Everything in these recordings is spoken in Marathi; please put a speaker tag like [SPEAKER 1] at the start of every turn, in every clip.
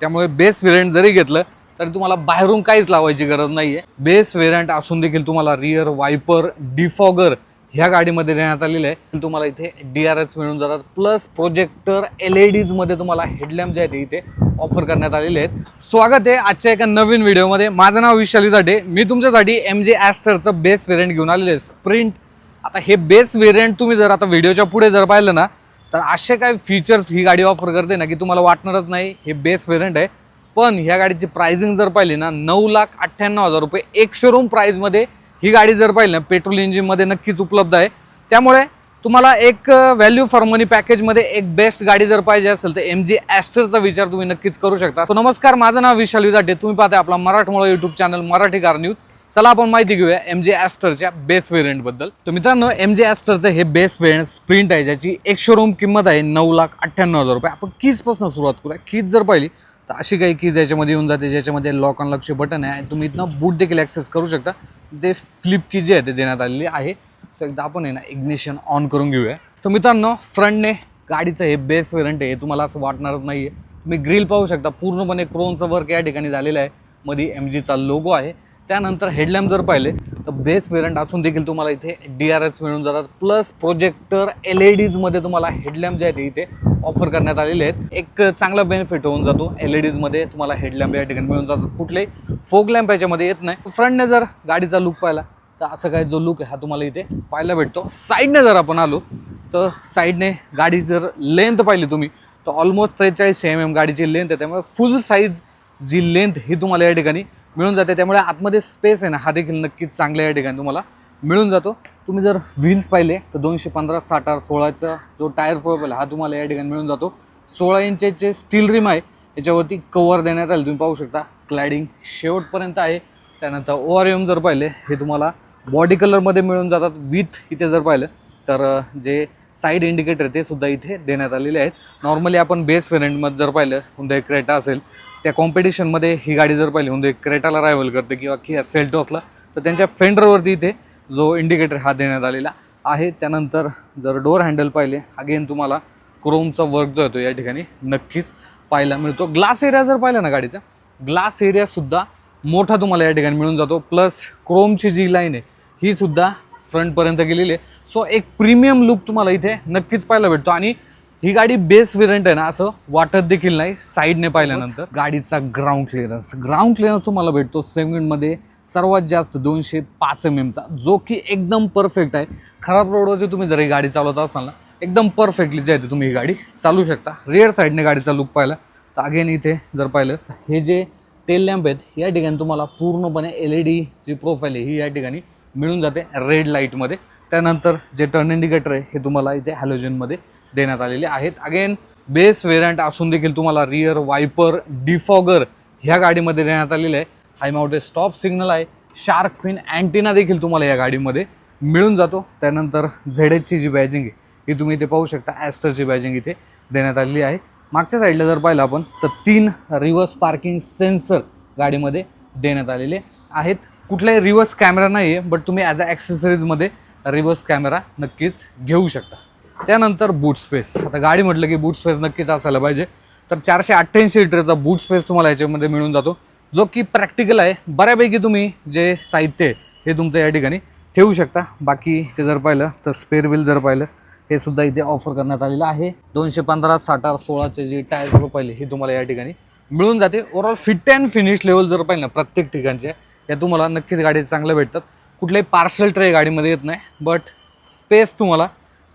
[SPEAKER 1] त्यामुळे बेस व्हेरियंट जरी घेतलं तरी तुम्हाला बाहेरून काहीच लावायची गरज नाहीये. बेस व्हेरियंट असून देखील तुम्हाला रिअर वायपर डिफॉगर ह्या गाडीमध्ये देण्यात आलेलं आहे. तुम्हाला इथे डी आर एस मिळून जातात. प्लस प्रोजेक्टर एल ई डीजमध्ये तुम्हाला हेडलॅम्प जे आहेत इथे ऑफर करण्यात आलेले आहेत. स्वागत आहे आजच्या एका नवीन व्हिडिओमध्ये माझं नाव विशाली जाटे मी तुमच्यासाठी एम जे ॲस्टरचं बेस व्हेरियंट घेऊन आलेले आहे. स्प्रिंट आता हे बेस व्हेरियंट तुम्ही जर आता व्हिडिओच्या पुढे जर पाहिलं ना तर असे काय फीचर्स ही गाडी ऑफर करते ना की तुम्हाला वाटणारच नाही हे बेस व्हेरियंट आहे. पण ह्या गाडीची प्राइसिंग जर पाहिली ना नऊ लाख अठ्ठ्याण्णव हजार रुपये एक शोरूम प्राईजमध्ये ही गाडी जर पाहिली ना पेट्रोल इंजिनमध्ये नक्कीच उपलब्ध आहे. त्यामुळे तुम्हाला एक व्हॅल्यू फॉर मनी पॅकेजमध्ये एक बेस्ट गाडी जर पाहिजे असेल तर एम जी ॲस्टरचा विचार तुम्ही नक्कीच करू शकता. तो नमस्कार माझं नाव विशाल विजाटे तुम्ही पाहता आपला मराठमोळा YouTube channel Marathi car news चला आपण माहिती घेऊया एम जे ॲस्टरच्या बेस वेरियंटबद्दल तर मित्रांनो एम जे ॲस्टरचं हे बेस वेरियंट स्प्रिंट आहे ज्याची एक शोरूम किंमत आहे नऊ लाख अठ्ठ्याण्णव हजार रुपये. आपण कीजपासून सुरुवात करूया. कीज जर पाहिली तर अशी काही कीज याच्यामध्ये येऊन जाते ज्याच्यामध्ये लॉक अनलॉकचे बटन आहे. आणि तुम्ही इथनं बूट देखील ॲक्सेस करू शकता. ते फ्लिप की जे आहे ते देण्यात आलेली आहे. सो एकदा आपण आहे ना इग्निशन ऑन करून घेऊया. तर मित्रांनो फ्रंटने गाडीचं हे बेस वेरियंट आहे हे तुम्हाला असं वाटणारच नाही आहे तुम्ही ग्रिल पाहू शकता पूर्णपणे क्रोनचं वर्क या ठिकाणी झालेलं आहे. मध्ये एम जीचा लोगो आहे. त्यानंतर हेडलॅम्प जर पाहिले तर बेस वेरंट असून देखील तुम्हाला इथे डी आर एस मिळून जातात. प्लस प्रोजेक्टर एल ई डीजमध्ये तुम्हाला हेडलॅम्प जे आहेत इथे ऑफर करण्यात आलेले आहेत. एक चांगला बेनिफिट होऊन जातो. एल ई डीजमध्ये तुम्हाला हेडलॅम्प या ठिकाणी मिळून जातात. कुठलेही फोक लॅम्प याच्यामध्ये येत नाही. फ्रंटने जर गाडीचा लुक पाहिला तर असं काय जो लुक आहे हा तुम्हाला इथे पाहायला भेटतो. साईडने जर आपण आलो तर साईडने गाडी जर लेंथ पाहिली तुम्ही तर ऑलमोस्ट त्रेचाळीस एम एम गाडीची लेंथ आहे. त्यामुळे फुल साईज जी लेंथ ही तुम्हाला या ठिकाणी मिळून जाते. त्यामुळे आतमध्ये स्पेस आहे ना हा देखील नक्कीच चांगल्या या ठिकाणी तुम्हाला. मिळून जातो. तुम्ही जर व्हील्स पाहिले तर दोनशे पंधरा साठ आर सोळाचा जो टायर फ्लो हा तुम्हाला या ठिकाणी मिळून जातो. सोळा इंचचे स्टील रिम आहे. याच्यावरती कवर देण्यात आले तुम्ही पाहू शकता. क्लायडिंग शेवटपर्यंत आहे. त्यानंतर ओ आर एम जर पाहिले हे तुम्हाला बॉडी कलरमध्ये मिळून जातात. विथ इथे जर पाहिलं तर जे साईड इंडिकेटर ते सुद्धा इथे देण्यात आलेले आहेत. नॉर्मली आपण बेस व्हेरियंटमध्ये जर पाहिलं हुंदा क्रेटा असेल त्या कॉम्पिटिशनमध्ये ही गाडी जर पाहिली म्हणजे क्रेटाला रायवल करते किंवा की सेल्टॉसला तर त्यांच्या फेंडरवरती इथे जो इंडिकेटर हा देण्यात आलेला आहे. त्यानंतर जर डोअर हँडल पाहिले अगेन तुम्हाला क्रोमचा वर्क जो येतो या ठिकाणी नक्कीच पाहायला मिळतो. ग्लास एरिया जर पाहिला ना गाडीचा ग्लास एरियासुद्धा मोठा तुम्हाला या ठिकाणी मिळून जातो. प्लस क्रोमची जी लाईन आहे ही सुद्धा फ्रंटपर्यंत गेलेली आहे. सो एक प्रीमियम लुक तुम्हाला इथे नक्कीच पाहायला भेटतो. आणि ही गाडी बेस व्हेरियंट आहे ना असं वाटत देखील नाही साईडने पाहिल्यानंतर. गाडीचा ग्राउंड क्लिअरन्स ग्राउंड क्लिअरन्स तुम्हाला भेटतो सेगमेंटमध्ये सर्वात जास्त दोनशे पाच एम एमचा जो की एकदम परफेक्ट आहे. खराब रोडवरती तुम्ही जर ही गाडी चालवत असाल ना एकदम परफेक्टली जे आहे ते तुम्ही ही गाडी चालू शकता. रिअर साईडने गाडीचा लुक पाहिला. तर अगेन इथे जर पाहिलं हे जे तेल लॅम्प आहेत या ठिकाणी तुम्हाला पूर्णपणे एल ई डी जी प्रोफाईल आहे. ही या ठिकाणी मिळून जाते रेड लाईटमध्ये त्यानंतर जे टर्न इंडिकेटर आहे हे तुम्हाला इथे हॅलोजनमध्ये देण्यात आलेले आहेत. अगेन बेस व्हेरियंट असून देखील तुम्हाला रिअर वायपर डिफॉगर ह्या गाडीमध्ये देण्यात आलेलं आहे. हाय माउंटेड स्टॉप सिग्नल आहे. शार्क फिन अँटिना देखील तुम्हाला या गाडीमध्ये मिळून जातो. त्यानंतर झेड एचची जी बॅजिंग आहे ही तुम्ही इथे पाहू शकता. ॲस्टरची बॅजिंग इथे देण्यात आलेली आहे. मागच्या साईडला जर पाहिलं आपण तर तीन रिव्हर्स पार्किंग सेन्सर गाडीमध्ये देण्यात आलेले आहेत. कुठलाही रिव्हर्स कॅमेरा नाही आहे बट तुम्ही ॲज अ ॲक्सेसरीजमध्ये रिव्हर्स कॅमेरा नक्कीच घेऊ शकता. त्यानंतर बूट स्पेस आता गाडी म्हटलं की बूट स्पेस नक्कीच असायला पाहिजे. तर चारशे अठ्ठ्याऐंशी लिटरचा बूट स्पेस तुम्हाला याच्यामध्ये मिळून जातो. जो की प्रॅक्टिकल आहे. बऱ्यापैकी तुम्ही जे साहित्य आहे हे तुमचं या ठिकाणी ठेवू शकता. बाकी ते जर पाहिलं तर स्पेअर व्हील जर पाहिलं हे सुद्धा इथे ऑफर करण्यात आलेलं आहे. दोनशे पंधरा साठ आठ सोळाचे जे टायर्स पाहिले हे तुम्हाला या ठिकाणी मिळून जाते. Overall fit and finish level जर पाहिलं प्रत्येक ठिकाणचे या तुम्हाला नक्कीच गाडी चांगल्या भेटतात. कुठलाही पार्सल ट्रे गाडीमध्ये येत नाही बट स्पेस तुम्हाला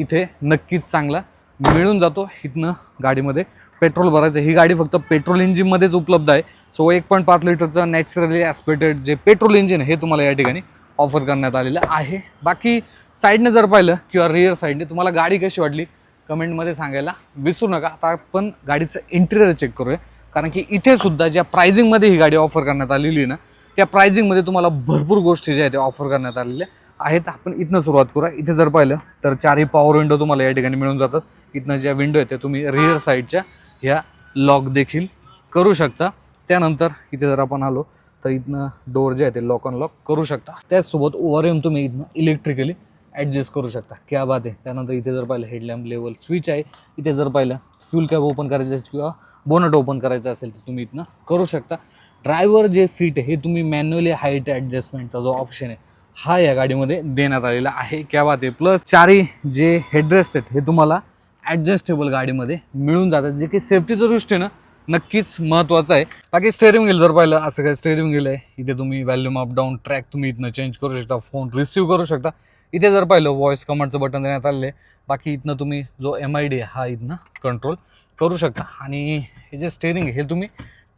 [SPEAKER 1] इथे नक्कीच चांगला मिळून जातो इथनं गाडीमध्ये. पेट्रोल भरायचं ही गाडी फक्त पेट्रोल इंजिनमध्येच उपलब्ध आहे. सो एक पॉईंट पाच लिटरचं नॅचरली ॲस्पेटेड जे पेट्रोल इंजिन आहे हे तुम्हाला या ठिकाणी ऑफर करण्यात आलेलं आहे. बाकी साईडने जर पाहिलं किंवा रिअर साईडने तुम्हाला गाडी कशी वाटली? कमेंटमध्ये सांगायला विसरू नका. आता आपण गाडीचं इंटेरियर चेक करूया. कारण की इथे सुद्धा ज्या प्रायझिंगमध्ये ही गाडी ऑफर करण्यात आलेली आहे ना त्या प्रायझिंगमध्ये तुम्हाला भरपूर गोष्टी ज्या आहेत त्या ऑफर करण्यात आलेल्या आहेत. आपण इथनं सुरुवात करूया. इथे जर पाहिलं तर चारही पॉवर विंडो तुम्हाला या ठिकाणी मिळून जातात. इथनं ज्या विंडो आहेत त्या तुम्ही रिअर साईडच्या ह्या लॉक देखील करू शकता. त्यानंतर इथे जर आपण आलो तर इथनं डोअर जे आहे ते लॉक अनलॉक करू शकता. त्याचसोबत ओव्हर एम तुम्ही इथनं इलेक्ट्रिकली ॲडजस्ट करू शकता. क्या बात आहे. त्यानंतर इथे जर पाहिलं हेडलॅम्प लेवल स्विच आहे. इथे जर पाहिलं फ्यूल कॅब ओपन करायचं असेल किंवा बोनट ओपन करायचं असेल तर तुम्ही इथनं करू शकता. ड्रायव्हर जे सीट आहे हे तुम्ही मॅन्युअली हाईट ॲडजस्टमेंटचा जो ऑप्शन आहे हा या गाडीमध्ये देण्यात आलेला आहे. क्या बात आहे. प्लस चारही जे हेडरेस्ट आहेत हे तुम्हाला ॲडजस्टेबल गाडीमध्ये मिळून जातात. जे की सेफ्टीच्या दृष्टीनं नक्कीच महत्त्वाचं आहे. बाकी स्टेअरिंग व्हील जर पाहिलं असं काय स्टेअरिंग व्हील आहे. इथे तुम्ही व्हॅल्यूम अप डाऊन ट्रॅक तुम्ही इथनं चेंज करू शकता फोन रिसिव्ह करू शकता. इथे जर पाहिलं व्हॉइस कमांडचं बटन देण्यात आलेलं आहे. बाकी इथनं तुम्ही जो एम आय डी हा इथनं कंट्रोल करू शकता. आणि हे जे स्टेअरिंग आहे हे तुम्ही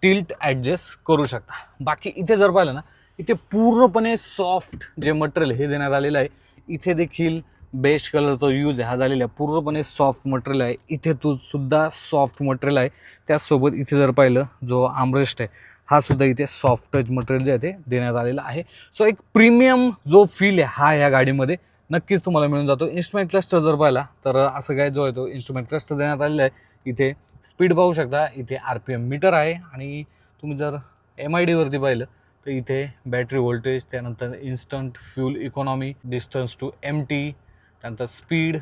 [SPEAKER 1] टिल्ट ॲडजस्ट करू शकता. बाकी इथे जर पाहिलं ना इथे पूर्णपणे सॉफ्ट जे मटेरियल हे देण्यात आलेलं आहे इथे देखील बेस्ट कलरचा यूज आहे. हा झालेला आहे पूर्णपणे सॉफ्ट मटेरियल आहे. इथे तू सुद्धा सॉफ्ट मटेरियल आहे. त्याचसोबत इथे जर पाहिलं जो आमरेस्ट आहे हा सुद्धा इथे सॉफ्ट टच मटेरियल जे आहे ते देण्यात आलेलं आहे. सो एक प्रीमियम जो फील आहे हा या गाडीमध्ये नक्कीच तुम्हाला मिळून जातो. इन्स्ट्रुमेंट क्लस्टर जर पाहिला तर असं काय जो आहे तो इन्स्ट्रुमेंट क्लस्टर देण्यात आलेला आहे. इथे स्पीड पाहू शकता. इथे आर पी एम मीटर आहे. आणि तुम्ही जर एम आय डीवरती पाहिलं तर इथे बॅटरी व्होल्टेज त्यानंतर instant fuel economy distance to empty त्यानंतर स्पीड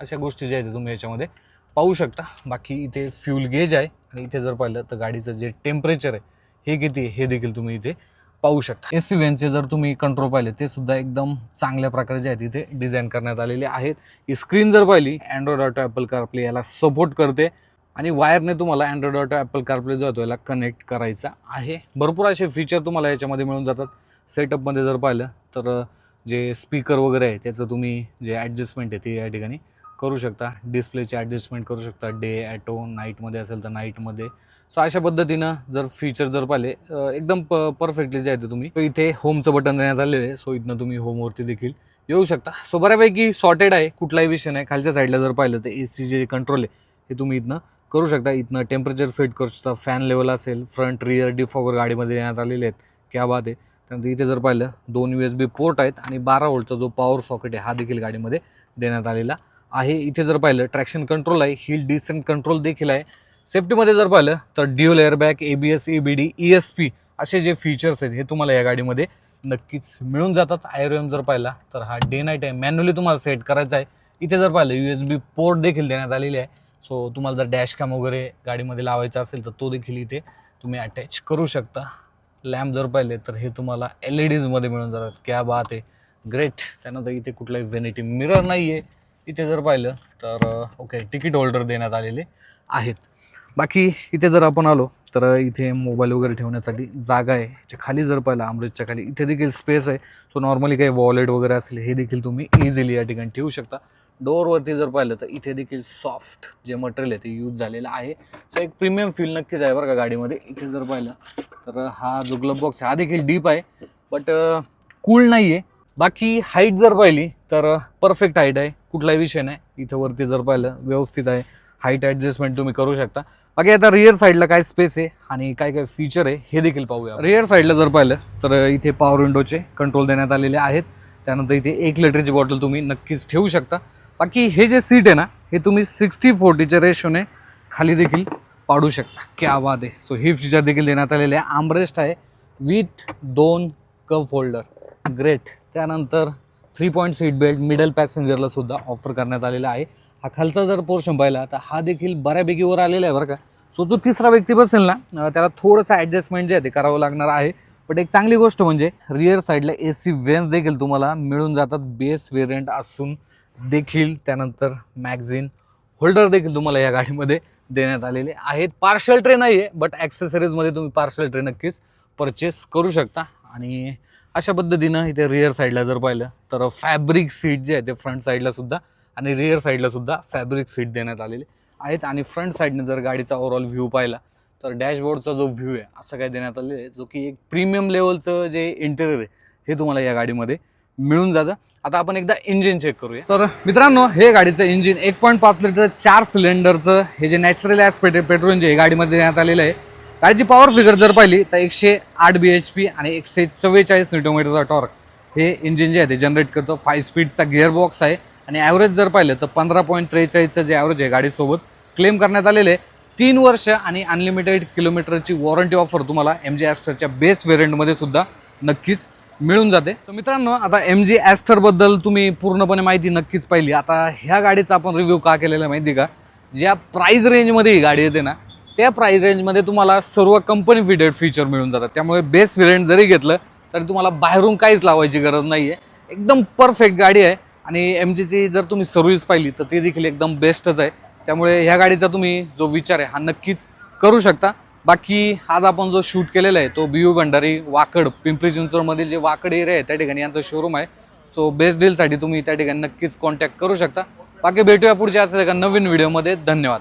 [SPEAKER 1] अशा गोष्टी ज्या आहेत तुम्ही याच्यामध्ये पाहू शकता. बाकी इथे फ्यूल गेज आहे आणि इथे जर पाहिलं तर गाडीचं जे टेम्परेचर आहे हे किती आहे हे देखील तुम्ही इथे पाहू शकता. एस सी व्हॅनचे जर तुम्ही कंट्रोल पाहिले ते सुद्धा एकदम चांगल्या प्रकारे जे आहेत इथे डिझाईन करण्यात आलेले आहेत. ही स्क्रीन जर पाहिली अँड्रॉइड ऑटो ॲपल कारप्ले याला सपोर्ट करते. आणि वायरने तुम्हाला अँड्रॉइड ऑटो ॲपल कारप्ले जो आहे तो याला कनेक्ट करायचा आहे. भरपूर असे फीचर तुम्हाला याच्यामध्ये मिळून जातात. सेटअपमध्ये जर पाहिलं तर जे स्पीकर वगैरे आहे त्याचं तुम्ही जे ॲडजस्टमेंट आहे ते या ठिकाणी करू शकता. डिस्प्लेचे ॲडजस्टमेंट करू शकता. डे ॲटो नाईटमध्ये असेल तर नाईटमध्ये सो अशा पद्धतीनं जर फीचर जर पाहिले एकदम प परफेक्टली जे आहे ते तुम्ही इथे होमचं बटन देण्यात आलेलं आहे. सो इथनं तुम्ही होमवरती देखील येऊ शकता. सो बऱ्यापैकी सॉर्टेड आहे. कुठलाही विषय नाही. खालच्या साईडला जर पाहिलं तर ए सी जे कंट्रोल आहे हे तुम्ही इथनं करू शकता. इथनं टेम्परेचर फिट करू शकता. फॅन लेवल असेल फ्रंट रिअर डिफॉगर गाडीमध्ये देण्यात आलेले आहेत. क्या बात आहे. त्यानंतर इथे जर पाहिलं दोन यू एस बी पोर्ट आहेत आणि बारा वोल्टचा जो पॉवर सॉकेट आहे हा देखील गाडीमध्ये देण्यात आलेला आहे. इथे जर पाहिलं ट्रॅक्शन कंट्रोल आहे. हिल डिसेंट कंट्रोल देखील आहे. सेफ्टीमध्ये जर पाहिलं तर dual airbag A B S E B D E S P असे जे फीचर्स आहेत हे तुम्हाला या गाडीमध्ये नक्कीच मिळून जातात. आयरोएम जर पाहिला तर हा डे नाईट आहे. मॅन्युअली तुम्हाला सेट करायचा आहे. इथे जर पाहिलं यू एस बी पोर्ट देखील देण्यात आलेली आहे. सो तुम्हाला जर डॅश कॅम वगैरे गाडीमध्ये लावायचा असेल तर तो देखील इथे तुम्ही अटॅच करू शकता. लॅम्प जर पाहिले तर हे तुम्हाला एल ई डीजमध्ये मिळून जातात. क्या बात आहे. ग्रेट त्यानंतर इथे कुठलाही व्हेनिटी मिरर नाही आहे इथे जर पाहिलं तर ओके तिकीट होल्डर देण्यात आलेले आहेत. बाकी इथे जर आपण आलो तर इथे मोबाईल वगैरे ठेवण्यासाठी जागा आहे. ह्याच्या खाली जर पाहिलं अमृतच्या खाली इथे देखील स्पेस आहे. सो नॉर्मली काही वॉलेट वगैरे असेल हे देखील तुम्ही इझिली या ठिकाणी ठेवू शकता. डोअरवरती जर पाहिलं तर इथे देखील सॉफ्ट जे मटेरियल आहे ते यूज झालेलं आहे. सो एक प्रीमियम फील नक्कीच आहे बरं का गाडीमध्ये. इथे जर पाहिलं तर हा जो ग्लब बॉक्स आहे हा देखील डीप आहे. बट कूल नाही आहे बाकी हाईट जर पाहिली तर परफेक्ट हाईट आहे. कुठलाही विषय नाही. इथं वरती जर पाहिलं व्यवस्थित आहे. हाईट ॲडजस्टमेंट तुम्ही करू शकता. बाकी आता रिअर साईडला काय स्पेस आहे आणि काय काय फीचर आहे हे देखील पाहूया. रिअर साईडला जर पाहिलं तर इथे पॉवर विंडोचे कंट्रोल देण्यात आलेले आहेत. त्यानंतर इथे एक लिटरची बॉटल तुम्ही नक्कीच ठेवू शकता. बाकी हे जे सीट आहे ना हे तुम्ही सिक्स्टी फोर्टीच्या रेशोने खाली देखील पाडू शकता. क्या वाद आहे. सो ही फीचर देखील देण्यात आलेले आहे. आमरेस्ट आहे विथ दोन कप होल्डर ग्रेट त्यानंतर three point seat belt middle पॅसेंजरला सुद्धा ऑफर करण्यात आलेला आहे. हा खालचा जर पोर्शन पाहिला तर हा देखील बऱ्यापैकी वर आलेला आहे बरं का. सो जो तिसरा व्यक्ती बसेल ना त्याला थोडंसं ॲडजस्टमेंट जे आहे ते करावं लागणार आहे. बट एक चांगली गोष्ट म्हणजे रिअर साईडला ए सी वेन्स देखील तुम्हाला मिळून जातात. बेस वेरियंट असून देखील त्यानंतर मॅगझिन होल्डर देखील तुम्हाला या गाडीमध्ये देण्यात आलेले आहेत. पार्शल ट्रे नाही आहे बट ॲक्सेसरीजमध्ये तुम्ही पार्शल ट्रे नक्कीच परचेस करू शकता. आणि अशा पद्धतीनं इथे रिअर साईडला जर पाहिलं तर फॅब्रिक सीट जे आहे ते फ्रंट साईडलासुद्धा आणि रिअर साईडलासुद्धा फॅब्रिक सीट देण्यात आलेले आहेत. आणि फ्रंट साईडने जर गाडीचा ओव्हरऑल व्ह्यू पाहिला तर डॅशबोर्डचा जो व्ह्यू आहे असं काय देण्यात आलेलं आहे जो की एक प्रीमियम लेवलचं जे इंटेरियर आहे हे तुम्हाला या गाडीमध्ये मिळून जातं. आता आपण एकदा इंजिन चेक करूया. तर मित्रांनो हे गाडीचं इंजिन एक पॉईंट पाच लिटर चार सिलेंडरचं हे जे नॅचरल ॲस पेट्रोल पेट्रोलचे हे गाडीमध्ये देण्यात आलेलं आहे. गाडीची पॉवर फिगर जर पाहिली तर एकशे आठ बी एच पी आणि एकशे चव्वेचाळीस न्यूटोमीटरचा टॉर्क हे इंजिन जे आहे ते जनरेट करतो. फाय स्पीडचा गिअर बॉक्स आहे. आणि ॲव्हरेज जर पाहिलं तर पंधरा पॉईंट त्रेचाळीसचं जे ॲव्हरेज आहे गाडीसोबत क्लेम करण्यात आलेले आहे. तीन वर्ष आणि अनलिमिटेड किलोमीटरची वॉरंटी ऑफर तुम्हाला एम जी ॲस्टरच्या बेस व्हेरियंटमध्ये सुद्धा नक्कीच मिळून जाते. तर मित्रांनो आता एम जी ॲस्थरबद्दल तुम्ही पूर्णपणे माहिती नक्कीच पाहिली. आता ह्या गाडीचा आपण रिव्ह्यू का केलेला आहे माहिती का? ज्या प्राईज रेंजमध्ये ही गाडी येते ना त्या प्राईज रेंजमध्ये तुम्हाला सर्व कंपनी फिटेड फीचर मिळून जातात. त्यामुळे बेस्ट व्हेरियंट जरी घेतलं तरी तुम्हाला बाहेरून काहीच लावायची गरज नाही आहे एकदम परफेक्ट गाडी आहे. आणि एम जीची जर तुम्ही सर्व्हिस पाहिली तर ती देखील एकदम बेस्टच आहे. त्यामुळे ह्या गाडीचा तुम्ही जो विचार आहे हा नक्कीच करू शकता. बाकी आज आपण जो शूट केलेला आहे तो बियू भंडारी वाकड पिंपरी चिंचवडमधील जे वाकड एरिया आहे त्या ठिकाणी यांचं शोरूम आहे. सो बेस्ट डीलसाठी तुम्ही त्या ठिकाणी नक्कीच कॉन्टॅक्ट करू शकता. बाकी भेटूया पुढच्या असं एका नवीन व्हिडिओमध्ये धन्यवाद.